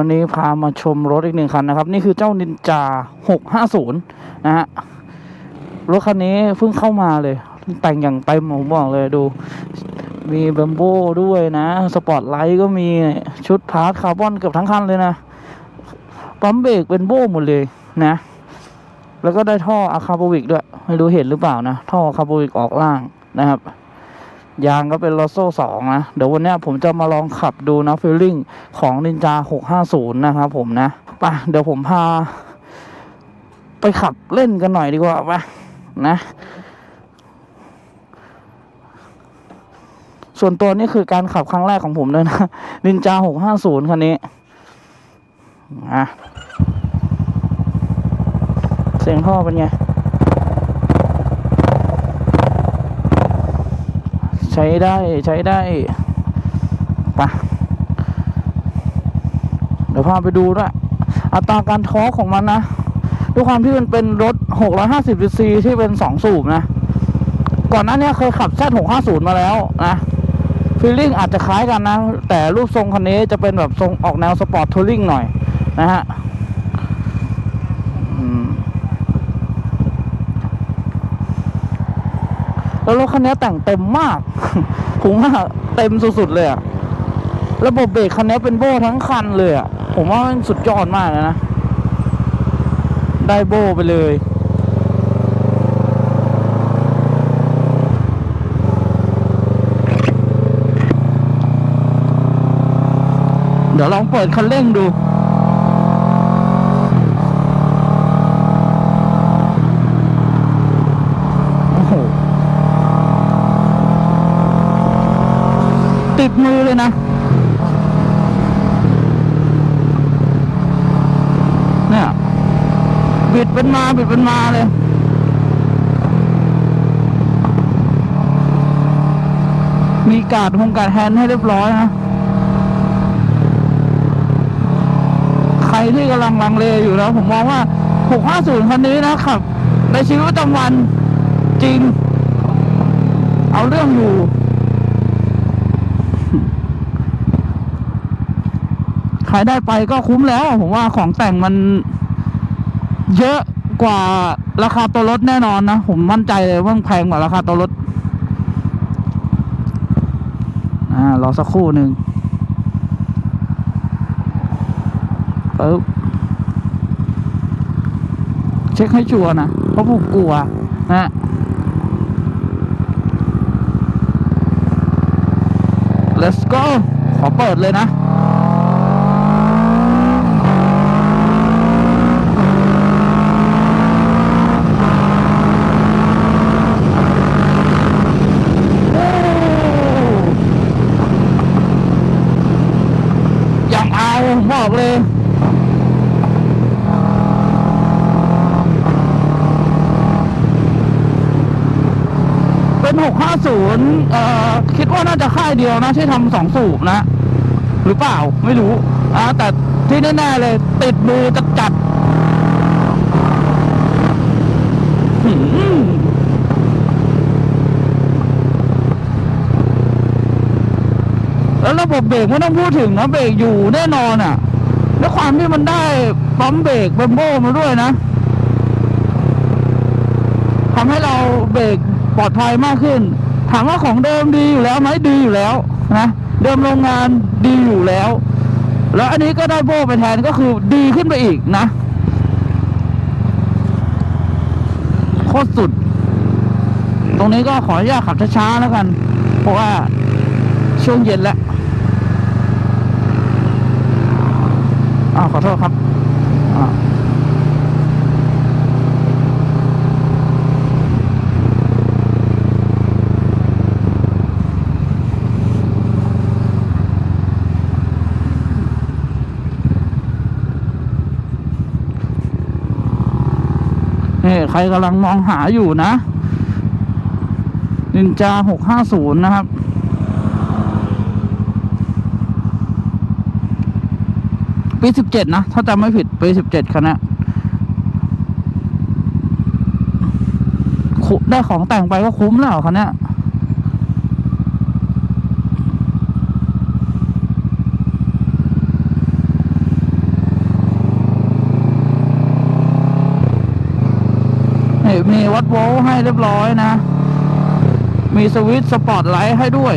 วันนี้พามาชมรถอีกหนึ่งคันนะครับ นี่คือเจ้านินจา 650 นะฮะ รถคันนี้เพิ่งเข้ามาเลย แต่งอย่างเต็มผมบอกเลยดู มีแบมโบด้วยนะ สปอร์ตไลท์ก็มีชุดพาร์ทคาร์บอนเกือบทั้งคันเลยนะ ปั๊มเบรกเป็นโบหมดเลยนะ แล้วก็ได้ท่ออะคาโบวิกด้วย ไม่รู้เห็นหรือเปล่านะ ท่ออะคาโบวิกออกล่างนะครับ ยางก็เป็นลอโซ่สองนะ เดี๋ยววันนี้ผมจะมาลองขับดูนะฟีลลิ่งของนินจา650 นะครับผมนะไปเดี๋ยวผมพา ไปขับเล่นกันหน่อยดีกว่าไปนะ ส่วนตัวนี่คือการขับครั้งแรกของผมเลยนะนินจา650 คันนี้อะเสียงท่อเป็นไง ช้ได้ใช้ได้ไปะเดี๋ยวพาไปดูด้วยอัตราการทอของมันนะด้วยความที่มันเป็นรถ 650 cc ที่เป็น 2 สูบนะ ก่อนหน้านี้เคยขับ Z650 มาแล้วนะฟีลลิ่งอาจจะคล้ายกันนะ แต่รูปทรงคันนี้จะเป็นแบบทรงออกแนวสปอร์ตทัวริงหน่อยนะฮะอืม แล้วรถคันนี้แต่งเต็มมาก ผมว่าเต็มสุดๆเลยอะระบบเบรกคันนี้เป็นโบ้ทั้งคันเลยอะผมว่ามันสุดยอดมากเลยนะ ได้โบ้ไปเลยเดี๋ยวลองเปิดคันเร่งดู โอ้โห ติด มือเลยนะเนี่ยบิดเป็นมาบิดเป็นมาเลยมีการ์ดหงการ์ดแฮนให้เรียบร้อยนะ ใครที่กำลังลังเลอยู่แล้ว ผมมองว่า 650 คันนี้นะครับในชีวิตประจำวันจริง เอาเรื่องอยู่ ใค รได้ไปก็คุ้มแล้ว ผมว่าของแต่งมันเยอะกว่าราคาตัวรถแน่นอนนะ ผมมั่นใจเลยว่าแพงกว่าราคาตัวรถอ่ารอสักครู่หนึ่งปึ๊บเช็คให้ชัวร์นะ เพราะผมกลัวนะ let's go ขอเปิดเลยนะ อย่างเอาผมบอกเลย เป็น 650เอ่อคิดว่าน่าจะค่ายเดียวนะที่ทำสองสูบนะ หรือเปล่าไม่รู้อ่าแต่ที่แน่ๆเลย ติดมือจัดจัดแล้วระบบเบรกไม่ต้องพูดถึงนะเบรกอยู่แน่นอนอะด้วความที่มันได้ปั๊มเบรกเบมโบมาด้วยนะทำให้เราเบรก ปลอดภัยมากขึ้น ถามว่าของเดิมดีอยู่แล้วไหมดีอยู่แล้วนะ เดิมโรงงานดีอยู่แล้ว แล้วอันนี้ก็ได้โบไปแทนก็คือดีขึ้นไปอีกนะ โคตรสุด ตรงนี้ก็ขออนุญาตขับช้าๆแล้วกัน เพราะว่าช่วงเย็นแล้วอ้าวขอโทษครับอ่า นี่ใครกำลังมองหาอยู่นะนินจาหกห้าศูนย์นะครับ ปีสิบเจ็ดนะ ถ้าจำไม่ผิด ปีสิบเจ็ดคันนะได้ของแต่งไปก็คุ้มแล้วคันเนี้ย วัด โวลต์ให้เรียบร้อยนะ มีสวิตช์สปอตไลท์ให้ด้วย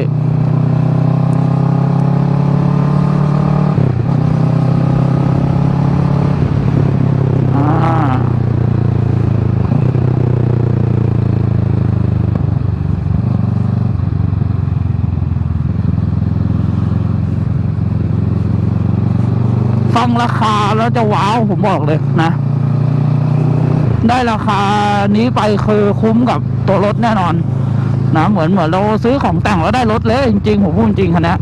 ฟังราคาแล้วจะว้าวผมบอกเลยนะ ได้ราคานี้ไปคือคุ้มกับตัวรถแน่นอน นะเหมือนเหมือนเราซื้อของแต่งแล้วได้รถเลยจริงๆผมพูดจริงคันนี้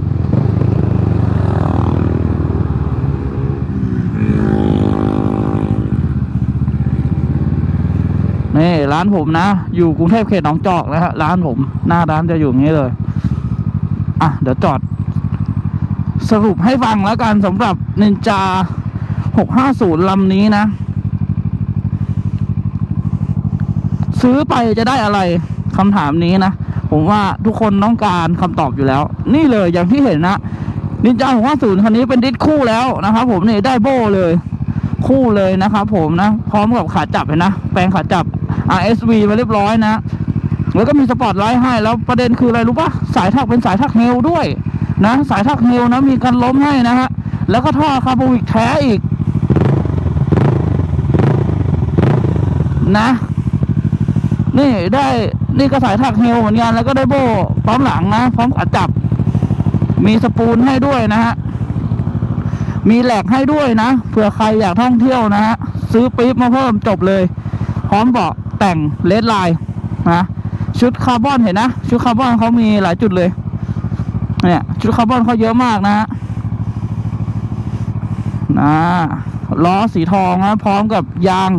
นี่ร้านผมนะ อยู่กรุงเทพเขตหนองจอกนะฮะร้านผม หน้าร้านจะอยู่อย่างนี้เลย อะ เดี๋ยวจอด สรุปให้ฟังแล้วกันสำหรับนินจา 650ลำนี้นะ ซื้อไปจะได้อะไรคำถามนี้นะ ผมว่าทุกคนต้องการคำตอบอยู่แล้ว นี่เลยอย่างที่เห็นนะนินจา650คันนี้เป็นดิสคู่แล้วนะครับ ผมนี่ได้โบ้เลย คู่เลยนะครับผมนะ พร้อมกับขาจับเห็นนะ แปลงขาจับ RSV มาเรียบร้อยนะ แล้วก็มีสปอตไลท์ให้ แล้วประเด็นคืออะไรรู้ปะสายถักเป็นสายถักเฮลด้วยนะ สายทักเฮลนะมีกันล้มให้นะฮะ แล้วก็ท่อคาร์บอวิกแท้อีก นะ นี่ได้นี่ก็สายถักเฮลเหมือนกันแล้วก็ได้โบ้พร้อมหลังนะ พร้อมขาจับ มีสปูลให้ด้วยนะฮะมีแหลกให้ด้วยนะเผื่อใครอยากท่องเที่ยวนะฮะซื้อปี๊บมาเพิ่มจบเลย พร้อมเบาะแต่งเลดไลน์นะชุดคาร์บอนเห็นนะชุดคาร์บอนเขามีหลายจุดเลยเนี่ยชุดคาร์บอนเขาเยอะมากนะฮะนะล้อสีทองนะพร้อมกับยาง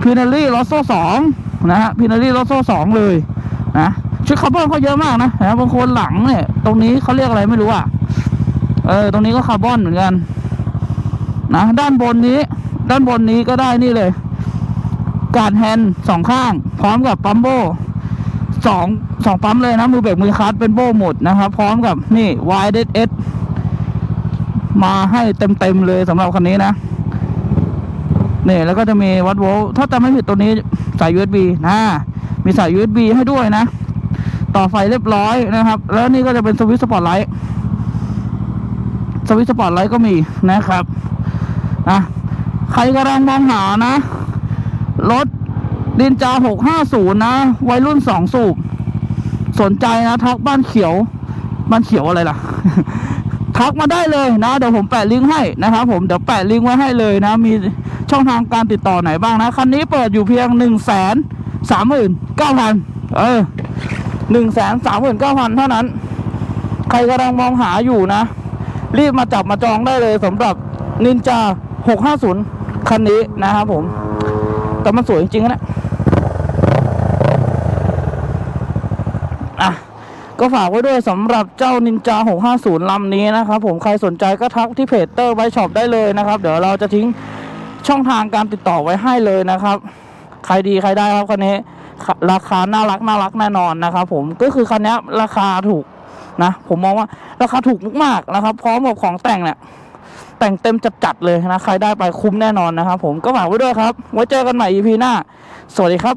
พินารี่ล้อโซ่สอง นะฮะพินารี่ลอโซ่สองเลยนะชุดคาร์บอนเขาเยอะมากนะนะบางคนหลังเนี่ย ตรงนี้เขาเรียกอะไรไม่รู้อะเออตรงนี้ก็คาร์บอนเหมือนกัน นะด้านบนนี้ ด้านบนนี้ก็ได้นี่เลย การแฮนด์สองข้าง พร้อมกับปั๊มโบสองสองปั๊มเลยนะ มือเบรกมือคลัตช์เป็นโบ้หมดนะครับ พร้อมกับนี่ YDS มาให้เต็มเต็มๆเลยสำหรับคันนี้นะนี่แล้วก็จะมีวัดโวล์ถ้าจำไม่ผิดตัวนี้ สาย USB นะ มีสาย USB ให้ด้วยนะ ต่อไฟเรียบร้อยนะครับ แล้วนี่ก็จะเป็นสวิตช์สปอตไลท์สวิตช์สปอตไลท์ก็มีนะครับอะใครกำลังมองหานะ รถดินจา 650 นะ วัยรุ่นสองสูบ สนใจนะ ทักบ้านเขียว บ้านเขียวอะไรล่ะ ทักมาได้เลยนะ เดี๋ยวผมแปะลิงก์ให้นะครับผม เดี๋ยวแปะลิงก์ไว้ให้เลยนะ มี ช่องทางการติดต่อไหนบ้างนะ คันนี้เปิดอยู่เพียงหนึ่งแสนสามหมื่นเก้าพันเออหนึ่งแสนสามหมื่นเก้าพันเท่านั้น ใครกำลังมองหาอยู่นะ รีบมาจับมาจองได้เลยสำหรับนินจา650คันนี้นะครับผม แต่มันสวยจริงๆนะอะก็ฝากไว้ด้วยสำหรับเจ้านินจา 650 ลำนี้นะครับผมใครสนใจก็ทักที่เพจเตอร์ไวช็อปได้เลยนะครับ เดี๋ยวเราจะทิ้ง ช่องทางการติดต่อไว้ให้เลยนะครับ ใครดีใครได้ครับคันนี้ราคาน่ารักน่ารักแน่นอนนะครับ ผมก็คือคันนี้ราคาถูกนะผมมองว่าราคาถูกมากๆนะครับ พร้อมกับของแต่งเนี่ยแต่งเต็มจัดๆเลยนะใครได้ไปคุ้มแน่นอนนะครับ ผมก็ฝากไว้ด้วยครับ ไว้เจอกันใหม่ EP หน้า สวัสดีครับ